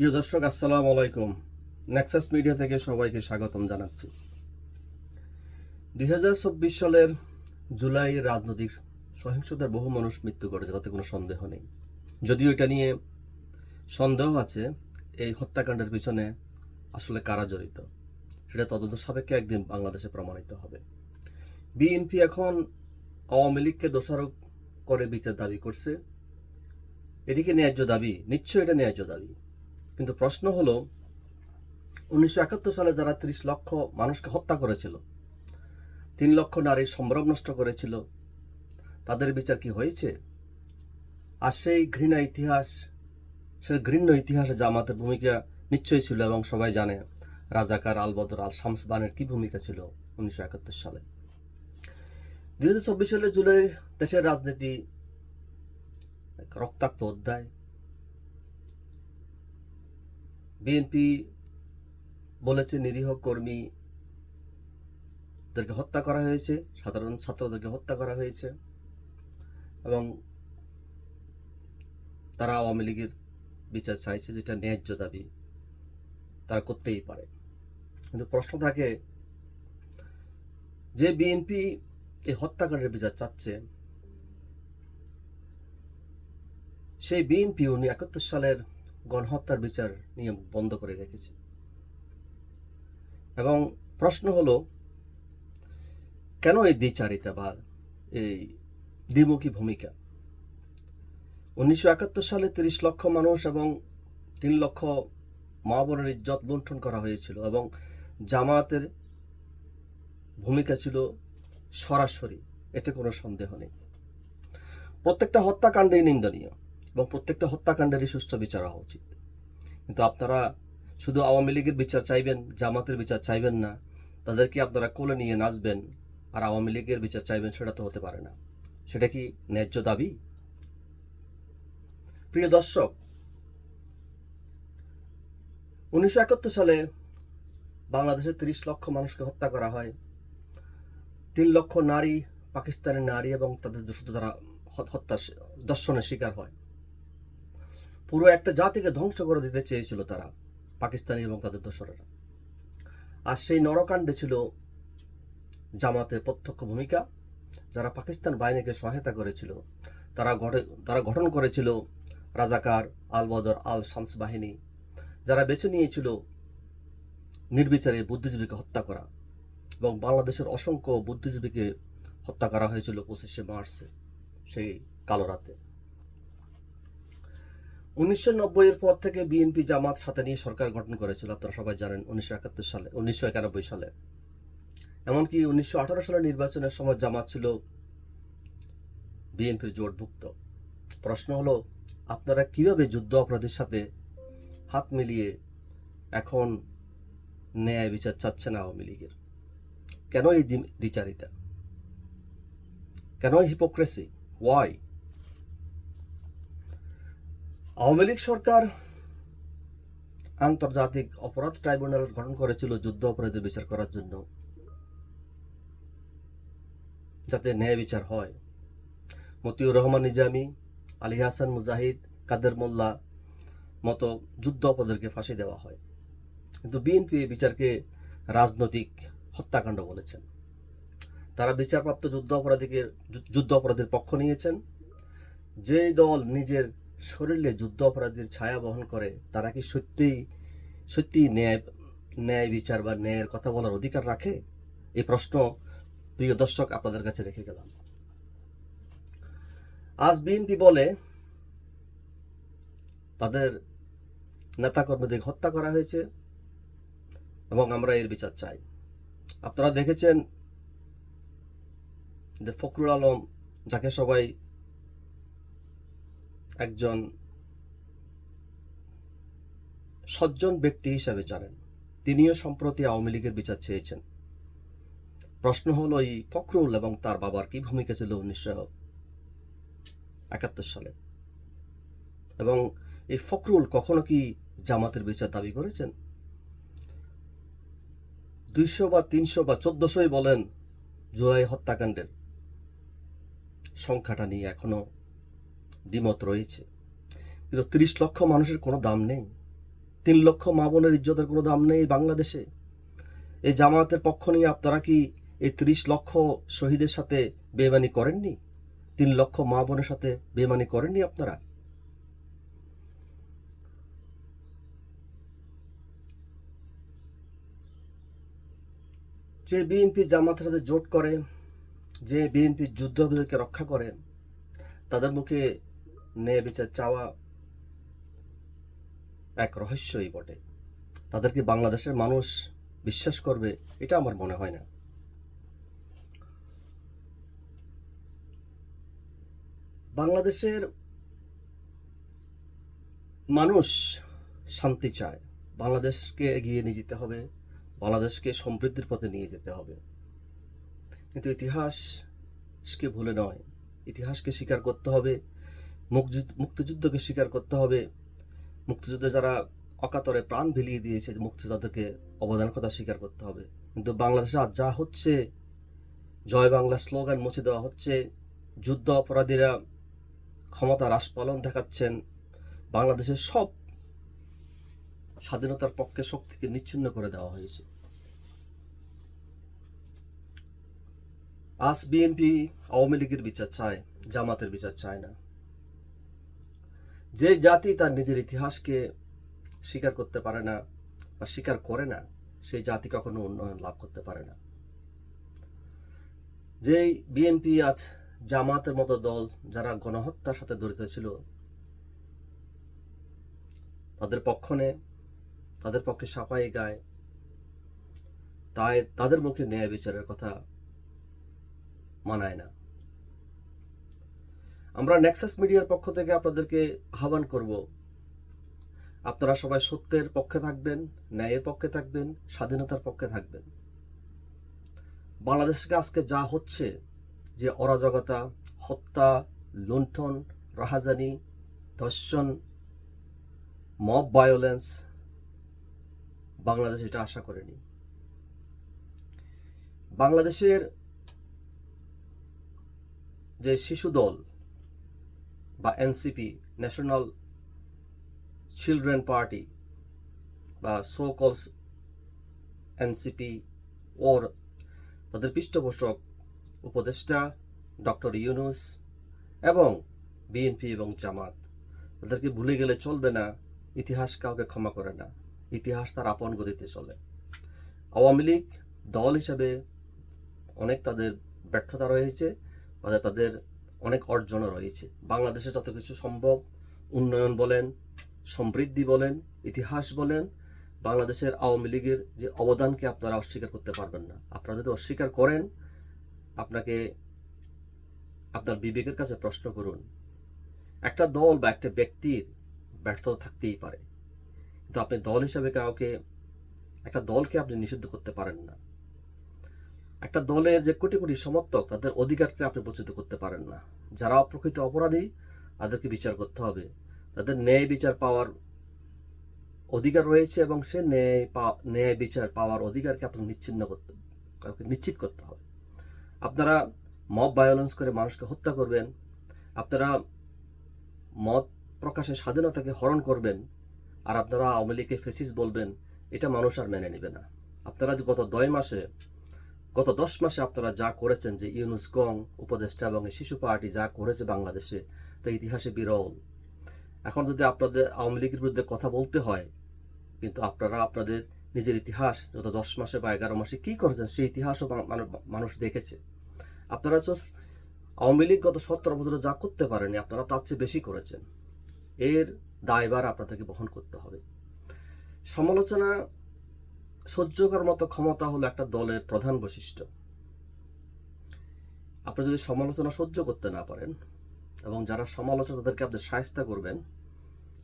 প্রিয় দর্শক, আসসালামু আলাইকুম। নেক্সাস মিডিয়া থেকে সবাইকে স্বাগতম জানাচ্ছি। দুই হাজার চব্বিশ সালের জুলাই রাজনৈতিক সহিংসতার বহু মানুষ মৃত্যু করেছে, তাতে কোনো সন্দেহ নেই। যদিও এটা নিয়ে সন্দেহ আছে, এই হত্যাকাণ্ডের পিছনে আসলে কারা জড়িত? সেটা তদন্ত সাপেক্ষে একদিন বাংলাদেশে প্রমাণিত হবে। বিএনপি এখন আওয়ামী লীগকে দোষারোপ করে বিচার দাবি করছে। এটিকে ন্যায্য দাবি, নিশ্চয়ই এটা ন্যায্য দাবি। কিন্তু প্রশ্ন হলো, উনিশশো একাত্তর সালে যারা ত্রিশ লক্ষ মানুষকে হত্যা করেছিল, তিন লক্ষ নারীর সম্ভ্রম নষ্ট করেছিল, তাদের বিচার কি হয়েছে? আর সেই ঘৃণা ইতিহাস সেই ঘৃণ্য ইতিহাসে জামাতের ভূমিকা নিশ্চয়ই ছিল এবং সবাই জানে রাজাকার আলবদর আল শামসবানের কি ভূমিকা ছিল উনিশশো একাত্তর সালে। দুই হাজার চব্বিশ সালে জুলাই দেশের রাজনীতি রক্তাক্ত অধ্যায়। বিএনপি বলেছে নিরীহ কর্মীদেরকে হত্যা করা হয়েছে, সাধারণ ছাত্রদেরকে হত্যা করা হয়েছে এবং তারা আওয়ামী লীগের বিচার চাইছে যেটা ন্যায্য দাবি, তারা করতেই পারে। কিন্তু প্রশ্ন থাকে, যে বিএনপি এই হত্যাকাণ্ডের বিচার চাচ্ছে, সেই বিএনপি উনি একাত্তর সালের গণহত্যার বিচার নিয়ে বন্ধ করে রেখেছে। এবং প্রশ্ন হলো, কেন এই দ্বিচারিতা বা এই দ্বিমুখী ভূমিকা? উনিশশো একাত্তর সালে তিরিশ লক্ষ মানুষ এবং তিন লক্ষ মা বোনের ইজ্জত লুণ্ঠন করা হয়েছিল এবং জামায়াতের ভূমিকা ছিল সরাসরি, এতে কোনো সন্দেহ নেই। প্রত্যেকটা হত্যাকাণ্ডেই নিন্দনীয়। এবং প্রত্যেকটা হত্যাকাণ্ডেরই সুস্থ বিচার হওয়া উচিত। কিন্তু আপনারা শুধু আওয়ামী লীগের বিচার চাইবেন, জামাতের বিচার চাইবেন না, তাদেরকে আপনারা কোলে নিয়ে নাচবেন আর আওয়ামী লীগের বিচার চাইবেন, সেটা তো হতে পারে না। সেটা কি ন্যায্য দাবি? প্রিয় দর্শক, উনিশশো একাত্তর সালে বাংলাদেশের তিরিশ লক্ষ মানুষকে হত্যা করা হয়। তিন লক্ষ নারী, পাকিস্তানের নারী এবং তাদের দ্বারা হত্যা দর্শনের শিকার হয়। পুরো একটা জাতিকে ধ্বংস করে দিতে চেয়েছিল তারা, পাকিস্তানি এবং তাদের দোসরেরা। আর সেই নরকাণ্ডে ছিল জামাতের প্রত্যক্ষ ভূমিকা। যারা পাকিস্তান বাহিনীকে সহায়তা করেছিল, তারা গঠে তারা গঠন করেছিল রাজাকার আল বদর আল শামস বাহিনী। যারা বেছে নিয়েছিল নির্বিচারে বুদ্ধিজীবীকে হত্যা করা এবং বাংলাদেশের অসংখ্য বুদ্ধিজীবীকে হত্যা করা হয়েছিল পঁচিশে মার্চে, সেই কালো রাতে। উনিশশো নব্বইয়ের পর থেকে বিএনপি জামাত সাথে নিয়ে সরকার গঠন করেছিল। আপনারা সবাই জানেন উনিশশো একাত্তর সালে, উনিশশো একানব্বই সালে। এমনকি উনিশশো আঠারো সালের নির্বাচনের সময় জামাত ছিল বিএনপির জোটভুক্ত। প্রশ্ন হলো, আপনারা কীভাবে যুদ্ধ অপরাধীর সাথে হাত মিলিয়ে এখন ন্যায় বিচার চাচ্ছেন আওয়ামী লীগের? কেন এই দ্বি- দ্বিচারিতা? কেন হিপোক্রেসি ওয়াই আওয়ামী লীগ সরকার আন্তর্জাতিক অপরাধ ট্রাইব্যুনাল গঠন করেছিল যুদ্ধ অপরাধের বিচার করার জন্য। যাতে ন্যায় বিচার হয়। মতিউর রহমান নিজামী, আলী হাসান মুজাহিদ, কাদের মোল্লা মতো যুদ্ধ অপরাধীকে ফাঁসি দেওয়া হয়। কিন্তু বিএনপি এই বিচারকে রাজনৈতিক হত্যাকাণ্ড বলেছেন। তারা বিচারপ্রাপ্ত যুদ্ধ অপরাধীকে যুদ্ধ অপরাধীর পক্ষ নিয়েছেন। যে দল নিজের শরীরে যুদ্ধ অপরাধীর ছায়া বহন করে, তারা কি সত্যিই সত্যি ন্যায় ন্যায় বিচার বা ন্যায়ের কথা বলার অধিকার রাখে? এই প্রশ্ন প্রিয় দর্শক আপনাদের কাছে রেখে গেলাম। আজ বিএনপি বলে, তাদের নেতাকর্মীদের হত্যা করা হয়েছে এবং আমরা এর বিচার চাই। আপনারা দেখেছেন যে ফখরুল আলম, যাকে সবাই একজন সজ্জন ব্যক্তি হিসাবে জানেন। তিনিও সম্প্রতি আওয়ামী লীগের বিচার চেয়েছেন। প্রশ্ন হলো, এই ফখরুল এবং তার বাবার কি ভূমিকা ছিল উনিশশো একাত্তর সালে? এবং এই ফখরুল কখনো কি জামাতের বিচার দাবি করেছেন? দুইশো বা তিনশো বা চোদ্দশোই বলেন জুলাই হত্যাকাণ্ডের সংখ্যাটা নিয়ে এখনও দ্বিমত রয়েছে। কিন্তু তিরিশ লক্ষ মানুষের কোনো দাম নেই। তিন লক্ষ মা বোনের ইজ্জতের কোনো দাম নেই বাংলাদেশে। এই জামায়াতের পক্ষ নিয়ে আপনারা কি এই ত্রিশ লক্ষ শহীদের সাথে বেমানি করেননি? তিন লক্ষ মা বোনের সাথে বেমানি করেননি আপনারা? যে বিএনপি জামাতের সাথে জোট করে, যে বিএনপি যুদ্ধবিদকে রক্ষা করে, তাদের মুখে ন্যায় বিচার চাওয়া এক রহস্যই বটে। তাদেরকে বাংলাদেশের মানুষ বিশ্বাস করবে? এটা আমার মনে হয় না। বাংলাদেশের মানুষ শান্তি চায়। বাংলাদেশকে এগিয়ে নিয়ে যেতে হবে। বাংলাদেশকে সমৃদ্ধির পথে নিয়ে যেতে হবে। কিন্তু ইতিহাসকে ভুলে নয়। ইতিহাসকে স্বীকার করতে হবে। মুক্তিযুদ্ধকে স্বীকার করতে হবে। মুক্তিযুদ্ধে যারা অকাতরে প্রাণ ভিলিয়ে দিয়েছে মুক্তিযোদ্ধাদেরকে অবদান কথা স্বীকার করতে হবে। কিন্তু বাংলাদেশে আজ যা হচ্ছে, জয় বাংলা স্লোগান মুছে দেওয়া হচ্ছে, যুদ্ধ অপরাধীরা ক্ষমতা পালন দেখাচ্ছেন বাংলাদেশের সব স্বাধীনতার পক্ষে শক্তিকে নিচ্ছিন্ন করে দেওয়া হয়েছে। আজ বিএনপি আওয়ামী লীগের বিচার চায়, জামাতের বিচার চায় না। যে জাতি তার নিজের ইতিহাসকে স্বীকার করতে পারে না বা স্বীকার করে না, সেই জাতি কখনো উন্নয়ন লাভ করতে পারে না। যেই বিএনপি আজ জামাতের মতো দল যারা গণহত্যার সাথে জড়িত ছিল, তাদের পক্ষ নেয়, তাদের পক্ষে সাফাই গায়, তাই তাদের মুখে ন্যায় বিচারের কথা মানায় না। আমরা নেক্সাস মিডিয়ার পক্ষ থেকে আপনাদেরকে আহ্বান করব। আপনারা সবাই সত্যের পক্ষে থাকবেন, ন্যায়ের পক্ষে থাকবেন, স্বাধীনতার পক্ষে থাকবেন। বাংলাদেশকে আজকে যা হচ্ছে, যে অরাজকতা, হত্যা, লুণ্ঠন, রাহাজানি, ধর্ষণ মব ভায়োলেন্স বাংলাদেশ এটা আশা করেনি। বাংলাদেশের যে শিশু দল বা এনসিপি ন্যাশনাল চিলড্রেন পার্টি বা সো কলস এনসিপি ওর তাদের পৃষ্ঠপোষক উপদেষ্টা ডক্টর ইউনুস এবং বিএনপি এবং জামাত। তাদেরকে ভুলে গেলে চলবে না, ইতিহাস কাউকে ক্ষমা করে না, ইতিহাস তার আপন গতিতে চলে। আওয়ামী লীগ দল হিসাবে অনেক তাদের ব্যর্থতা রয়েছে তাদের অনেক অর্জনও রয়েছে। বাংলাদেশে যত কিছু সম্ভব উন্নয়ন বলেন, সমৃদ্ধি বলেন, ইতিহাস বলেন, বাংলাদেশের আওয়ামী লীগের যে অবদানকে আপনারা অস্বীকার করতে পারবেন না। আপনারা যদি অস্বীকার করেন, আপনাকে, আপনার বিবেকের কাছে প্রশ্ন করুন, একটা দল বা একটা ব্যক্তির ব্যর্থতা থাকতেই পারে। কিন্তু আপনি দল হিসাবে কাউকে, একটা দলকে আপনি নিষিদ্ধ করতে পারেন না। একটা দলের যে কোটি কোটি সমর্থক, তাদের অধিকারকে আপনি বঞ্চিত করতে পারেন না। যারা অপ্রকৃত অপরাধী, তাদেরকে বিচার করতে হবে। তাদের ন্যায় বিচার পাওয়ার অধিকার রয়েছে এবং সে ন্যায় ন্যায় বিচার পাওয়ার অধিকারকে আপনি নিচ্ছিন্ন করতে, কাউকে নিশ্চিত করতে হবে। আপনারা মব ভায়োলেন্স করে মানুষকে হত্যা করবেন, আপনারা মত প্রকাশের স্বাধীনতাকে হরণ করবেন, আর আপনারা আওয়ামী লীগকে ফেসিস বলবেন, এটা মানুষ আর মেনে নেবে না। আপনারা গত দয় মাসে গত দশ মাসে আপনারা যা করেছেন যে ইউনুস গং, উপদেষ্টা এবং শিশু পার্টি যা করেছে বাংলাদেশে, তা ইতিহাসে বিরল। এখন যদি আপনাদের আওয়ামী লীগের বিরুদ্ধে কথা বলতে হয়, কিন্তু আপনারা আপনাদের নিজের ইতিহাস, গত দশ মাসে বা এগারো মাসে কী করেছেন সেই ইতিহাসও মানুষ দেখেছে। আপনারা তো আওয়ামী লীগ গত সতেরো বছরে যা করতে পারেনি, আপনারা তার চেয়ে বেশি করেছেন। এর দায়বার আপনাদেরকে বহন করতে হবে। সমালোচনা সহ্য করার মতো ক্ষমতা হলো একটা দলের প্রধান বৈশিষ্ট্য। আপনি যদি সমালোচনা সহ্য করতে না পারেন এবং যারা সমালোচনা তাদেরকে আপনি সায়স্তা করবেন,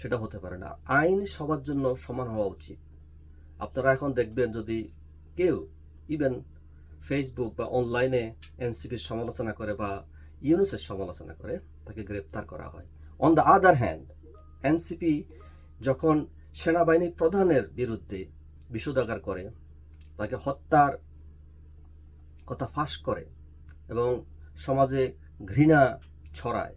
সেটা হতে পারে না। আইন সবার জন্য সমান হওয়া উচিত। আপনারা এখন দেখবেন যদি কেউ ইভেন ফেসবুক বা অনলাইনে এনসিপির সমালোচনা করে বা ইউনুসের সমালোচনা করে, তাকে গ্রেপ্তার করা হয়। On the other hand NCP যখন সেনাবাহিনী প্রধানের বিরুদ্ধে বিষোদাগার করে, তাকে হত্যার কথা ফাঁস করে এবং সমাজে ঘৃণা ছড়ায়,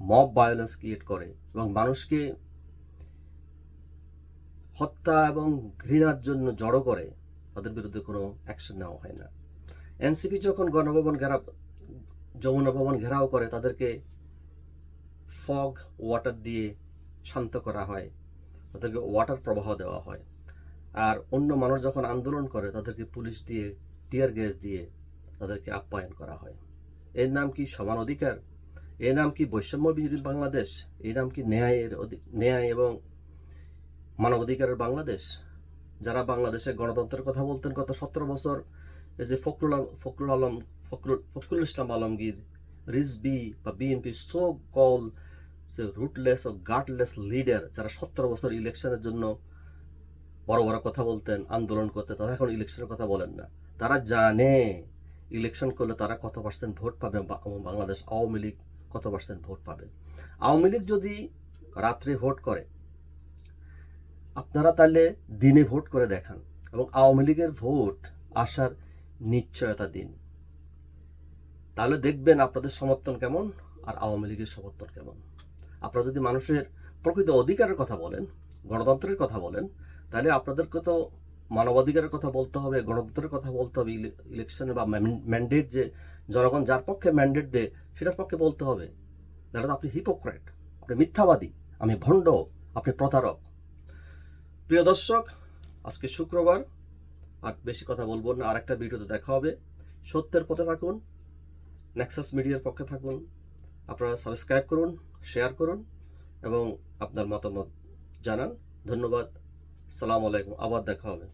মব ভায়োলেন্স ক্রিয়েট করে এবং মানুষকে হত্যা এবং ঘৃণার জন্য জড়ো করে, তাদের বিরুদ্ধে কোনো অ্যাকশন নেওয়া হয় না। এনসিপি যখন গণভবন ঘেরা, যমুনা ভবন ঘেরাও করে, তাদেরকে ফগ ওয়াটার দিয়ে শান্ত করা হয়। তাদেরকে ওয়াটার প্রবাহ দেওয়া হয়। আর অন্য মানুষ যখন আন্দোলন করে, তাদেরকে পুলিশ দিয়ে, টিয়ার গ্যাস দিয়ে তাদেরকে আপ্যায়ন করা হয়। এর নাম কি সমান অধিকার? এর নাম কি বৈষম্যবিহীন বাংলাদেশ? এর নাম কি ন্যায়ের ন্যায় এবং মানবাধিকারের বাংলাদেশ? যারা বাংলাদেশে গণতন্ত্রের কথা বলতেন গত সতেরো বছর, এই যে ফখরুল ফখরুল আলম, ফখরুল ফখরুল ইসলাম আলমগীর রিজবি বা বিএনপি সো কল, সে রুটলেস ও গার্ডলেস লিডার যারা সতেরো বছর ইলেকশনের জন্য বড় বড় কথা বলতেন, আন্দোলন করতে তারা এখন ইলেকশনের কথা বলেন না। তারা জানে ইলেকশন করলে তারা কত পার্সেন্ট ভোট পাবে বাংলাদেশ আওয়ামী লীগ কত পার্সেন্ট ভোট পাবে। আওয়ামী লীগ যদি রাত্রে ভোট করে, আপনারা তাহলে দিনে ভোট করে দেখান এবং আওয়ামী লীগের ভোট আসার নিশ্চয়তা দিন। তাহলে দেখবেন আপনাদের সমর্থন কেমন আর আওয়ামী লীগের সমর্থন কেমন। আপনারা যদি মানুষের প্রকৃত অধিকারের কথা বলেন, গণতন্ত্রের কথা বলেন তাহলে আপনাদেরকে তো মানবাধিকারের কথা বলতে হবে, গণতন্ত্রের কথা বলতে হবে, ইলে- ইলেকশনের বা ম্যান্ডেট যে জনগণ, যার পক্ষে ম্যান্ডেট দেয়, সেটার পক্ষে বলতে হবে। দাদা তো আপনি হিপোক্রেট আপনি মিথ্যাবাদী, আমি ভণ্ড, আপনি প্রতারক। প্রিয় দর্শক, আজকে শুক্রবার, আর বেশি কথা বলব না, আরেকটা ভিডিওতে দেখা হবে। সত্যের পথে থাকুন নেক্সাস মিডিয়ার পক্ষে থাকুন, আপনারা সাবস্ক্রাইব করুন শেয়ার করুন, এবং আপনার মতামত জানান। ধন্যবাদ সালাম আলাইকুম আবার দেখা হবে।